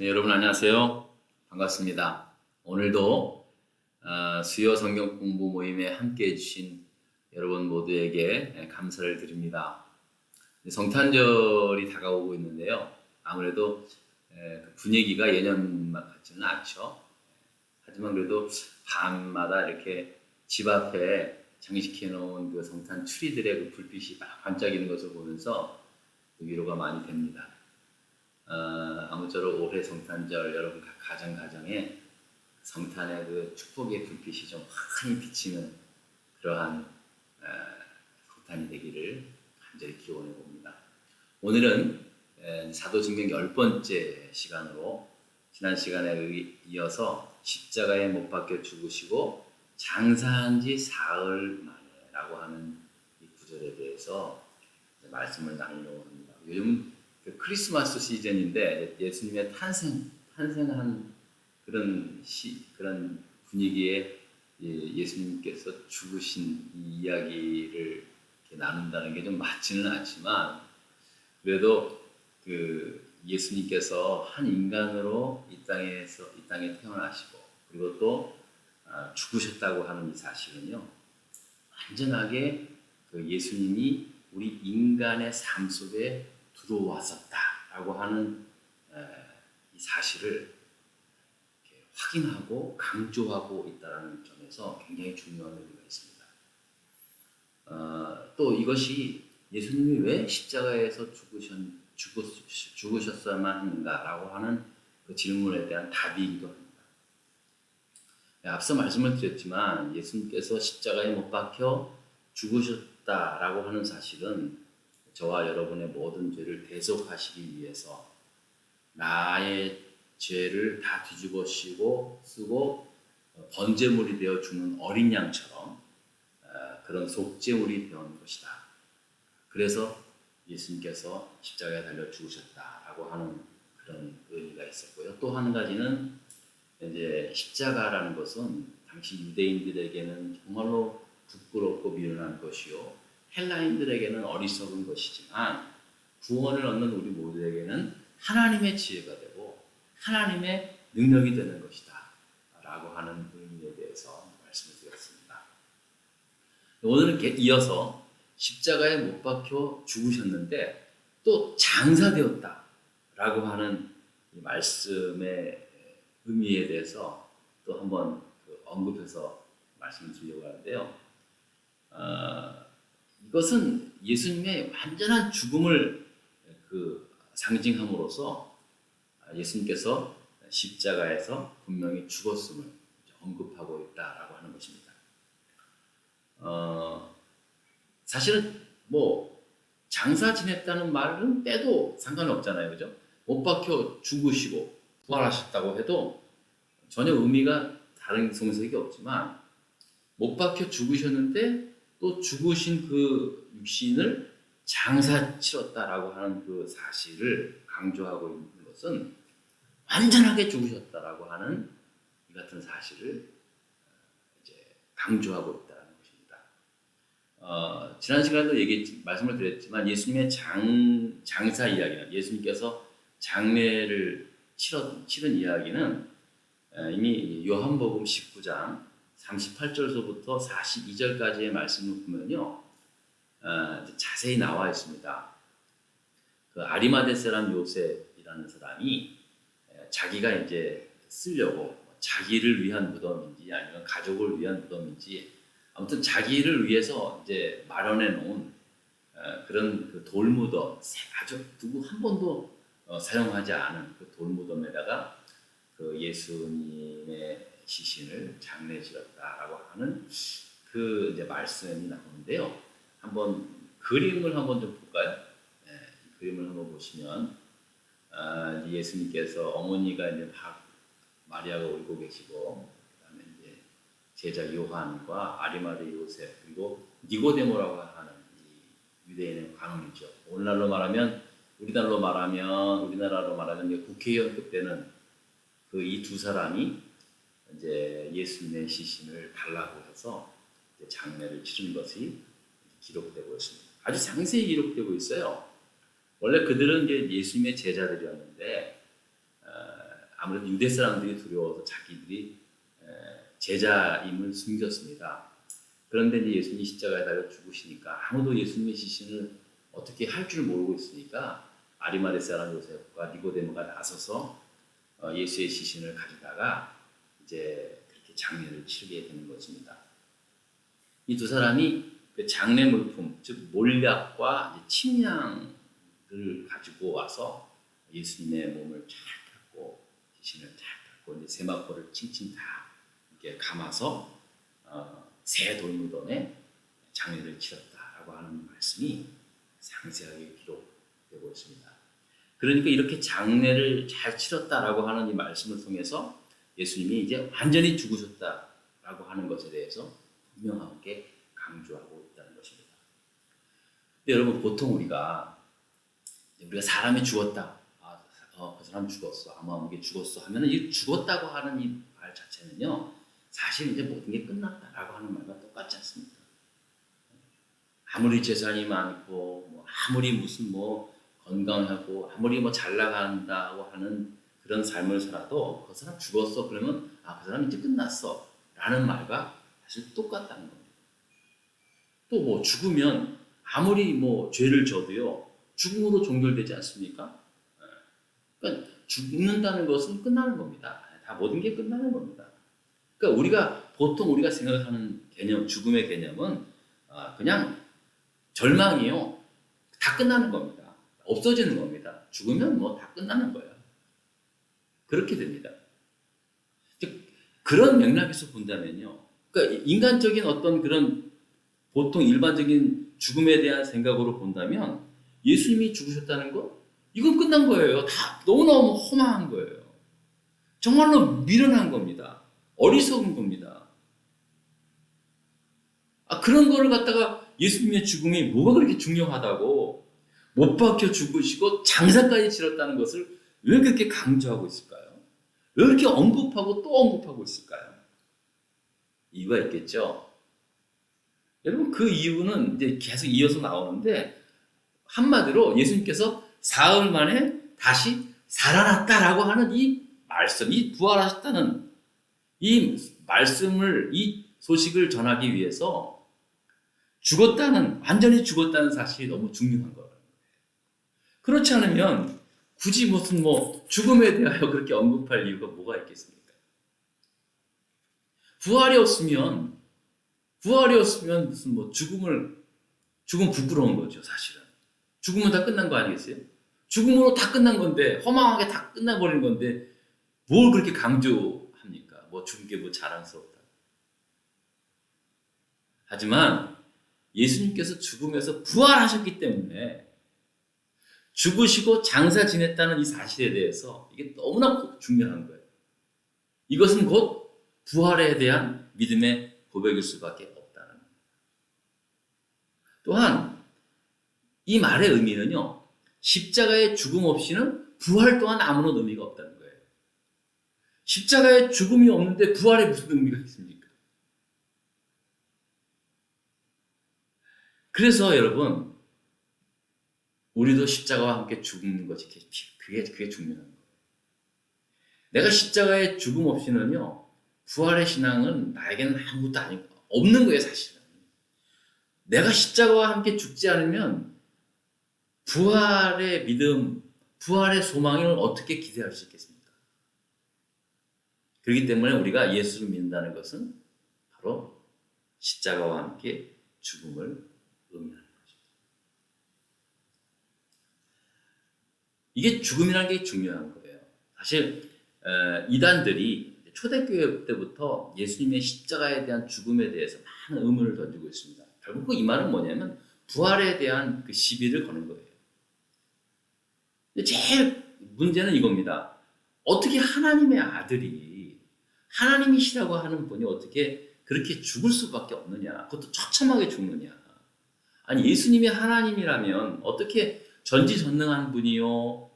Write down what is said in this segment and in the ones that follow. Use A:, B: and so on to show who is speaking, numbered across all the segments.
A: 네, 여러분 안녕하세요. 반갑습니다. 오늘도 어, 수요 성경 공부 모임에 함께 해주신 여러분 모두에게 감사를 드립니다. 네, 성탄절이 다가오고 있는데요. 아무래도 에, 그 분위기가 예년만 같지는 않죠. 하지만 그래도 밤마다 이렇게 집 앞에 장식해 놓은 그 성탄 추리들의 그 불빛이 막 반짝이는 것을 보면서 위로가 많이 됩니다. 어, 아무쪼록 올해 성탄절 여러분 각 가정 가정에 성탄의 그 축복의 불빛이 좀 환히 비치는 그러한 어, 성탄이 되기를 간절히 기원해 봅니다. 오늘은 에, 사도신경 열 번째 시간으로 지난 시간에 의- 이어서 십자가에 못 박혀 죽으시고 장사한 지 사흘 만에라고 하는 이 구절에 대해서 말씀을 나누려고 합니다. 요즘 그 크리스마스 시즌인데 예수님의 탄생 탄생한 그런 시 그런 분위기에 예, 예수님께서 죽으신 이 이야기를 나눈다는 게 좀 맞지는 않지만 그래도 그 예수님께서 한 인간으로 이 땅에서 이 땅에 태어나시고 그리고 또 아, 죽으셨다고 하는 이 사실은요 완전하게 그 예수님이 우리 인간의 삶 속에 들어왔었다라고 하는 에, 이 사실을 확인하고 강조하고 있다는 점에서 굉장히 중요한 의미가 있습니다. 어, 또 이것이 예수님이 왜 십자가에서 죽으셨, 죽으, 죽으셨어야만 하는가라고 하는 그 질문에 대한 답이기도 합니다. 네, 앞서 말씀을 드렸지만 예수님께서 십자가에 못 박혀 죽으셨다라고 하는 사실은 저와 여러분의 모든 죄를 대속하시기 위해서 나의 죄를 다 뒤집어 씌고 쓰고 어, 번제물이 되어 주는 어린 양처럼 어, 그런 속죄물이 되는 것이다. 그래서 예수님께서 십자가에 달려 죽으셨다라고 하는 그런 의미가 있었고요. 또 한 가지는 이제 십자가라는 것은 당시 유대인들에게는 정말로 부끄럽고 미련한 것이요. 헬라인들에게는 어리석은 것이지만 구원을 얻는 우리 모두에게는 하나님의 지혜가 되고 하나님의 능력이 되는 것이다. 라고 하는 의미에 대해서 말씀을 드렸습니다. 오늘은 게- 이어서 십자가에 못 박혀 죽으셨는데 또 장사되었다. 라고 하는 이 말씀의 의미에 대해서 또 한번 그 언급해서 말씀을 드리려고 하는데요. 어, 이것은 예수님의 완전한 죽음을 그 상징함으로써 예수님께서 십자가에서 분명히 죽었음을 언급하고 있다라고 하는 것입니다. 어, 사실은 뭐 장사 지냈다는 말은 빼도 상관이 없잖아요, 그죠? 못 박혀 죽으시고 부활하셨다고 해도 전혀 의미가 다른 성색이 없지만 못 박혀 죽으셨는데 또 죽으신 그 육신을 장사 치렀다라고 하는 그 사실을 강조하고 있는 것은 완전하게 죽으셨다라고 하는 이 같은 사실을 이제 강조하고 있다는 것입니다. 어, 지난 시간에도 얘기 말씀을 드렸지만 예수님의 장 장사 이야기는 예수님께서 장례를 치렀, 치른 이야기는 에, 이미 요한복음 19장 38절서부터 42절까지의 말씀을 보면요. 어, 자세히 나와 있습니다. 그 아리마데 사람 요셉이라는 사람이 에, 자기가 이제 쓰려고 자기를 위한 무덤인지 아니면 가족을 위한 무덤인지 아무튼 자기를 위해서 이제 마련해 놓은 어, 그런 그 돌무덤 아주 누구 한 번도 어, 사용하지 않은 그 돌무덤에다가 그 예수님의 시신을 장례 지었다라고 하는 그 이제 말씀이 나오는데요. 한번 그림을 한번 좀 볼까요? 네, 이 그림을 한번 보시면 아, 예수님께서 어머니가 이제 막 마리아가 울고 계시고 그다음에 이제 제자 요한과 아리마데 요셉 그리고 니고데모라고 하는 이 유대인의 관원이죠. 오늘날로 말하면 우리나라로 말하면 우리나라로 말하면 국회의원급 되는 그 이 두 사람이 이제 예수님의 시신을 달라고 해서 장례를 치른 것이 기록되고 있습니다. 아주 상세히 기록되고 있어요. 원래 그들은 이제 예수님의 제자들이었는데 어, 아무래도 유대 사람들이 두려워서 자기들이 에, 제자임을 숨겼습니다. 그런데 이제 예수님이 십자가에 달려 죽으시니까 아무도 예수님의 시신을 어떻게 할 줄 모르고 있으니까 아리마대 사람 요셉과 니고데모가 나서서 어, 예수의 시신을 가져다가 이제 그렇게 장례를 치르게 되는 것입니다. 이 두 사람이 그 장례 물품, 즉 몰약과 침향을 가지고 와서 예수님의 몸을 잘 닦고 시신을 잘 닦고 이제 세마포를 칭칭 다 이렇게 감아서 어, 새 돌무덤에 장례를 치렀다라고 하는 말씀이 상세하게 기록되고 있습니다. 그러니까 이렇게 장례를 잘 치렀다라고 하는 이 말씀을 통해서 예수님이 이제 완전히 죽으셨다라고 하는 것에 대해서 분명하게 강조하고 있다는 것입니다. 근데 여러분 보통 우리가 우리가 사람이 죽었다, 아, 어, 그 사람 죽었어, 아무아무게 죽었어 하면은 이 죽었다고 하는 이 말 자체는요, 사실 이제 모든 게 끝났다라고 하는 말과 똑같지 않습니까? 아무리 재산이 많고, 뭐 아무리 무슨 뭐 건강하고, 아무리 뭐 잘 나간다고 하는 그런 삶을 살아도 그 사람 죽었어 그러면 아 그 사람 이제 끝났어 라는 말과 사실 똑같다는 겁니다. 또 뭐 죽으면 아무리 뭐 죄를 져도요 죽음으로 종결되지 않습니까? 예. 그러니까 죽는다는 것은 끝나는 겁니다. 다 모든 게 끝나는 겁니다. 그러니까 우리가 보통 우리가 생각하는 개념 죽음의 개념은 아, 그냥 절망이요 다 끝나는 겁니다. 없어지는 겁니다. 죽으면 뭐 다 끝나는 거예요. 그렇게 됩니다. 즉, 그런 맥락에서 본다면요. 그러니까 인간적인 어떤 그런 보통 일반적인 죽음에 대한 생각으로 본다면 예수님이 죽으셨다는 거 이건 끝난 거예요. 다 너무너무 허망한 거예요. 정말로 미련한 겁니다. 어리석은 겁니다. 아, 그런 거를 갖다가 예수님의 죽음이 뭐가 그렇게 중요하다고 못 박혀 죽으시고 장사까지 치렀다는 것을 왜 그렇게 강조하고 있을까요? 왜 그렇게 언급하고 또 언급하고 있을까요? 이유가 있겠죠. 여러분 그 이유는 이제 계속 이어서 나오는데 한마디로 예수님께서 사흘 만에 다시 살아났다라고 하는 이 말씀, 이 부활하셨다는 이 말씀을 이 소식을 전하기 위해서 죽었다는 완전히 죽었다는 사실이 너무 중요한 거예요. 그렇지 않으면 굳이 무슨 뭐 죽음에 대하여 그렇게 언급할 이유가 뭐가 있겠습니까? 부활이 없으면 부활이 없으면 무슨 뭐 죽음을 죽음 부끄러운 거죠 사실은 죽음은 다 끝난 거 아니겠어요? 죽음으로 다 끝난 건데 허망하게 다 끝나버린 건데 뭘 그렇게 강조합니까? 뭐 죽은 게 뭐 자랑스럽다. 하지만 예수님께서 죽음에서 부활하셨기 때문에 죽으시고 장사 지냈다는 이 사실에 대해서 이게 너무나 중요한 거예요. 이것은 곧 부활에 대한 믿음의 고백일 수밖에 없다는 겁니다. 또한 이 말의 의미는요, 십자가의 죽음 없이는 부활 또한 아무런 의미가 없다는 거예요. 십자가의 죽음이 없는데 부활에 무슨 의미가 있습니까? 그래서 여러분, 우리도 십자가와 함께 죽는 것이 그게 그게 중요한 거예요. 내가 십자가의 죽음 없이는요 부활의 신앙은 나에게는 아무것도 아니고 없는 거예요 사실은. 내가 십자가와 함께 죽지 않으면 부활의 믿음, 부활의 소망을 어떻게 기대할 수 있겠습니까? 그렇기 때문에 우리가 예수를 믿는다는 것은 바로 십자가와 함께 죽음을 의미하는 이게 죽음이라는 게 중요한 거예요. 사실 이단들이 초대교회 때부터 예수님의 십자가에 대한 죽음에 대해서 많은 의문을 던지고 있습니다. 결국 그 이 말은 뭐냐면 부활에 대한 그 시비를 거는 거예요. 제일 문제는 이겁니다. 어떻게 하나님의 아들이 하나님이시라고 하는 분이 어떻게 그렇게 죽을 수밖에 없느냐? 그것도 처참하게 죽느냐? 아니 예수님이 하나님이라면 어떻게 전지전능한 분이요, 어?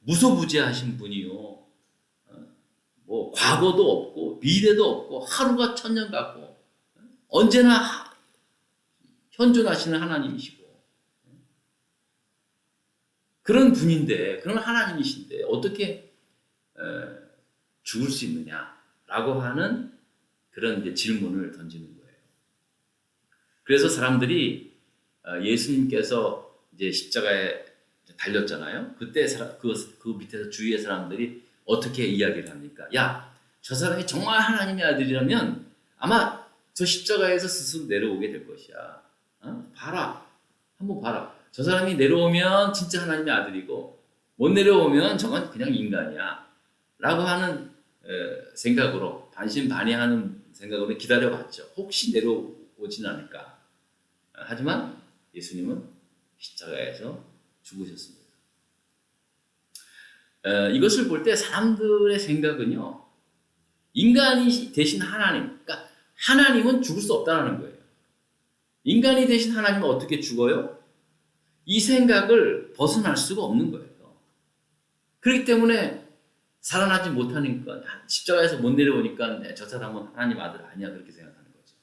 A: 무소부재하신 분이요, 어? 뭐 과거도 없고 미래도 없고 하루가 천년 같고 어? 언제나 현존하시는 하나님이시고 그런 분인데 그런 하나님이신데 어떻게 어, 죽을 수 있느냐라고 하는 그런 질문을 던지는 거예요. 그래서 사람들이 어, 예수님께서 이제 십자가에 달렸잖아요. 그때 사람, 그, 그 밑에서 주위의 사람들이 어떻게 이야기를 합니까? 야, 저 사람이 정말 하나님의 아들이라면 아마 저 십자가에서 스스로 내려오게 될 것이야. 어? 봐라. 한번 봐라. 저 사람이 내려오면 진짜 하나님의 아들이고 못 내려오면 저건 그냥 인간이야. 라고 하는 에, 생각으로 반신반의하는 생각으로 기다려봤죠. 혹시 내려오진 않을까. 하지만 예수님은 십자가에서 죽으셨습니다. 에, 이것을 볼 때 사람들의 생각은요. 인간이 대신 하나님, 그러니까 하나님은 죽을 수 없다는 거예요. 인간이 대신 하나님은 어떻게 죽어요? 이 생각을 벗어날 수가 없는 거예요. 그렇기 때문에 살아나지 못하니까 십자가에서 못 내려오니까 네, 저 사람은 하나님 아들 아니야 그렇게 생각하는 거죠.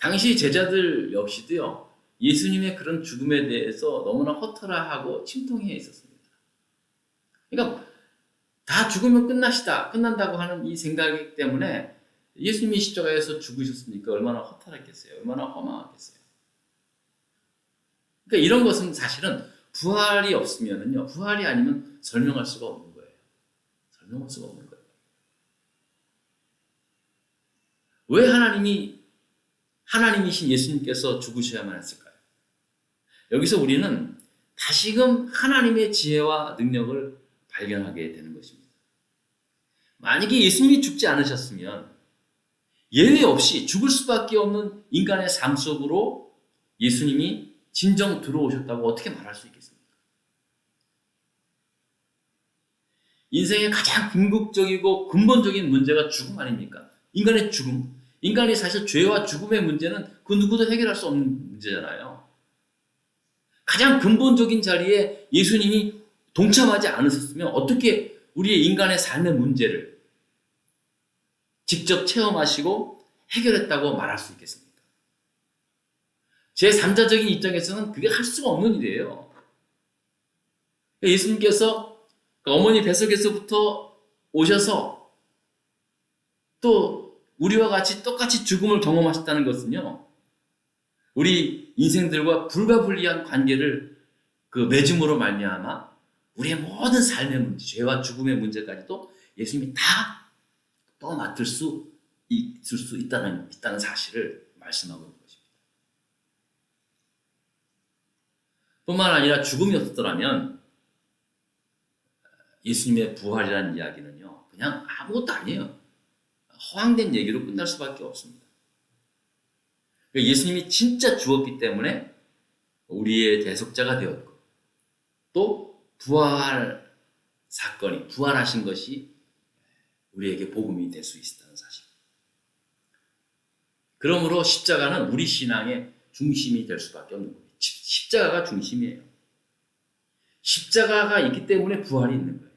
A: 당시 제자들 역시도요 예수님의 그런 죽음에 대해서 너무나 허탈하고 침통해 있었습니다. 그러니까 다 죽으면 끝나시다 끝난다고 하는 이 생각 때문에 예수님이 십자가에서 죽으셨으니까 얼마나 허탈했겠어요, 얼마나 허망하겠어요. 그러니까 이런 것은 사실은 부활이 없으면은요, 부활이 아니면 설명할 수가 없는 거예요. 설명할 수가 없는 거예요. 왜 하나님이, 하나님이신 예수님께서 죽으셔야만 했을까요? 여기서 우리는 다시금 하나님의 지혜와 능력을 발견하게 되는 것입니다. 만약에 예수님이 죽지 않으셨으면 예외 없이 죽을 수밖에 없는 인간의 삶 속으로 예수님이 진정 들어오셨다고 어떻게 말할 수 있겠습니까? 인생의 가장 궁극적이고 근본적인 문제가 죽음 아닙니까? 인간의 죽음. 인간이 사실 죄와 죽음의 문제는 그 누구도 해결할 수 없는 문제잖아요. 가장 근본적인 자리에 예수님이 동참하지 않으셨으면 어떻게 우리의 인간의 삶의 문제를 직접 체험하시고 해결했다고 말할 수 있겠습니까? 제 3자적인 입장에서는 그게 할 수가 없는 일이에요. 예수님께서 어머니 뱃속에서부터 오셔서 또 우리와 같이 똑같이 죽음을 경험하셨다는 것은요. 우리 인생들과 불가분리한 관계를 그 맺음으로 말미암아 우리의 모든 삶의 문제, 죄와 죽음의 문제까지도 예수님이 다 떠맡을 수 있을 수 있다는 있다는 사실을 말씀하고 있는 것입니다. 뿐만 아니라 죽음이 없었더라면 예수님의 부활이라는 이야기는요 그냥 아무것도 아니에요. 허황된 얘기로 끝날 수밖에 없습니다. 그러니까 예수님이 진짜 죽었기 때문에 우리의 대속자가 되었고 또 부활 사건이 부활하신 것이 우리에게 복음이 될 수 있다는 사실. 그러므로 십자가는 우리 신앙의 중심이 될 수밖에 없는 거예요. 십자가가 중심이에요. 십자가가 있기 때문에 부활이 있는 거예요.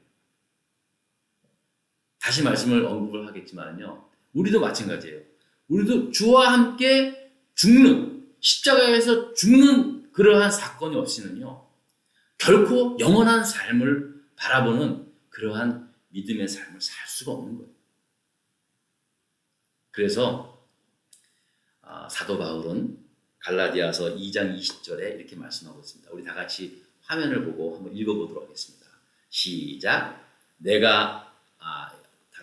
A: 다시 말씀을 언급을 하겠지만요. 우리도 마찬가지예요. 우리도 주와 함께 죽는 십자가에서 죽는 그러한 사건이 없이는요. 결코 영원한 삶을 바라보는 그러한 믿음의 삶을 살 수가 없는 거예요. 그래서 아, 사도 바울은 갈라디아서 2장 20절에 이렇게 말씀하고 있습니다. 우리 다 같이 화면을 보고 한번 읽어보도록 하겠습니다. 시작. 내가 아, 다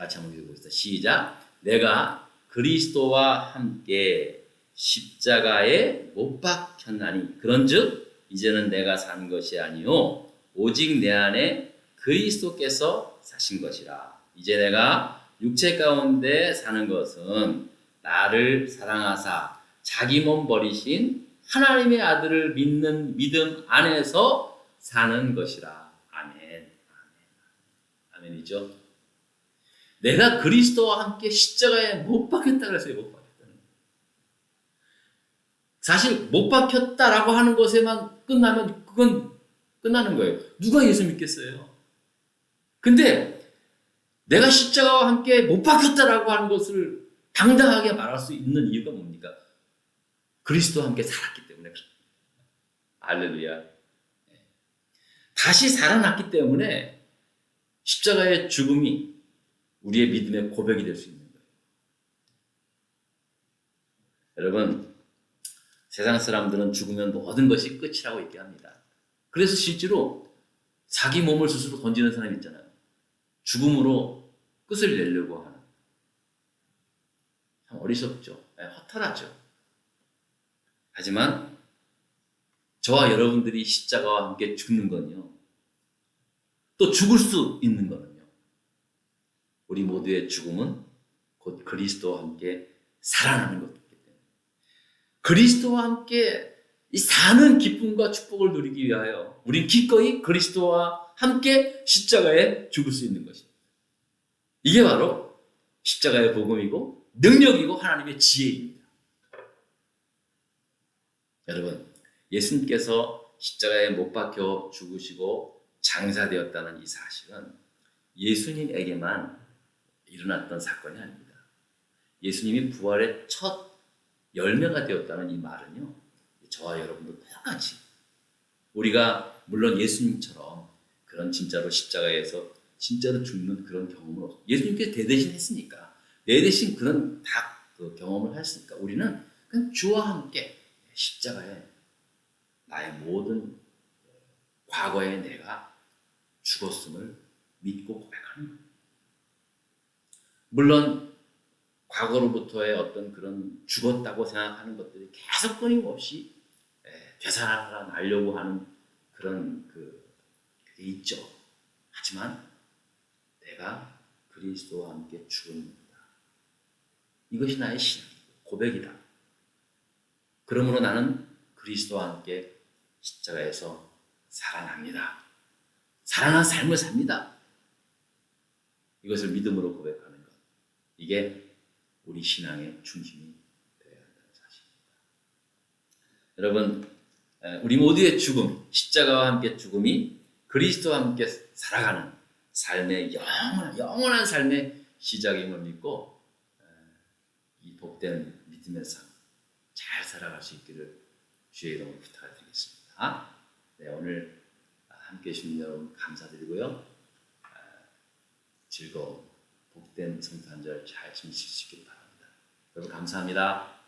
A: 같이 한번 읽어보겠습니다. 시작. 내가 그리스도와 함께 십자가에 못 박혔나니 그런즉 이제는 내가 산 것이 아니요 오직 내 안에 그리스도께서 사신 것이라. 이제 내가 육체 가운데 사는 것은 나를 사랑하사 자기 몸 버리신 하나님의 아들을 믿는 믿음 안에서 사는 것이라. 아멘. 아멘. 아멘이죠. 내가 그리스도와 함께 십자가에 못 박혔다 그랬어요. 못 박혔다는. 사실 못 박혔다라고 하는 것에만 끝나면 그건 끝나는 거예요. 누가 예수 믿겠어요? 근데 내가 십자가와 함께 못 박혔다라고 하는 것을 당당하게 말할 수 있는 이유가 뭡니까? 그리스도와 함께 살았기 때문에. 알렐루야. 다시 살아났기 때문에 십자가의 죽음이 우리의 믿음의 고백이 될 수 있는 거예요. 여러분, 세상 사람들은 죽으면 모든 것이 끝이라고 얘기합니다. 그래서 실제로 자기 몸을 스스로 던지는 사람 있잖아요. 죽음으로 끝을 내려고 하는. 참 어리석죠. 네, 허탈하죠. 하지만 저와 여러분들이 십자가와 함께 죽는 건요. 또 죽을 수 있는 거는요. 우리 모두의 죽음은 곧 그리스도와 함께 살아나는 것이기 때문에 그리스도와 함께 이 사는 기쁨과 축복을 누리기 위하여 우린 기꺼이 그리스도와 함께 십자가에 죽을 수 있는 것입니다. 이게 바로 십자가의 복음이고 능력이고 하나님의 지혜입니다. 여러분, 예수님께서 십자가에 못 박혀 죽으시고 장사되었다는 이 사실은 예수님에게만 일어났던 사건이 아닙니다. 예수님이 부활의 첫 열매가 되었다는 이 말은요, 저와 여러분도 똑같이 우리가 물론 예수님처럼 그런 진짜로 십자가에서 진짜로 죽는 그런 경험을 없- 예수님께서 대대신 했으니까 내 대신 그런 다 그 경험을 했으니까 우리는 그냥 주와 함께 십자가에 나의 모든 과거에 내가 죽었음을 믿고 고백하는 거예요. 물론 과거로부터의 어떤 그런 죽었다고 생각하는 것들이 계속 끊임없이 예, 되살아나려고 하는 그런 그 그게 있죠. 하지만 내가 그리스도와 함께 죽은 이것이 나의 신앙이고 고백이다. 그러므로 나는 그리스도와 함께 십자가에서 살아납니다. 살아난 삶을 삽니다. 이것을 믿음으로 것. 이게 우리 신앙의 중심이 되어야 한다는 사실입니다. 여러분, 에, 우리 모두의 죽음, 십자가와 함께 죽음이 그리스도와 함께 살아가는 삶의 영원한, 영원한 삶의 시작임을 믿고 이 복된 믿음의 삶 잘 살아갈 수 있기를 주의 이름으로 부탁드리겠습니다. 네, 오늘 함께 해주신 여러분 감사드리고요. 아, 즐거운 복된 성탄절 잘 지내실 수 있기를 바랍니다. 여러분 감사합니다.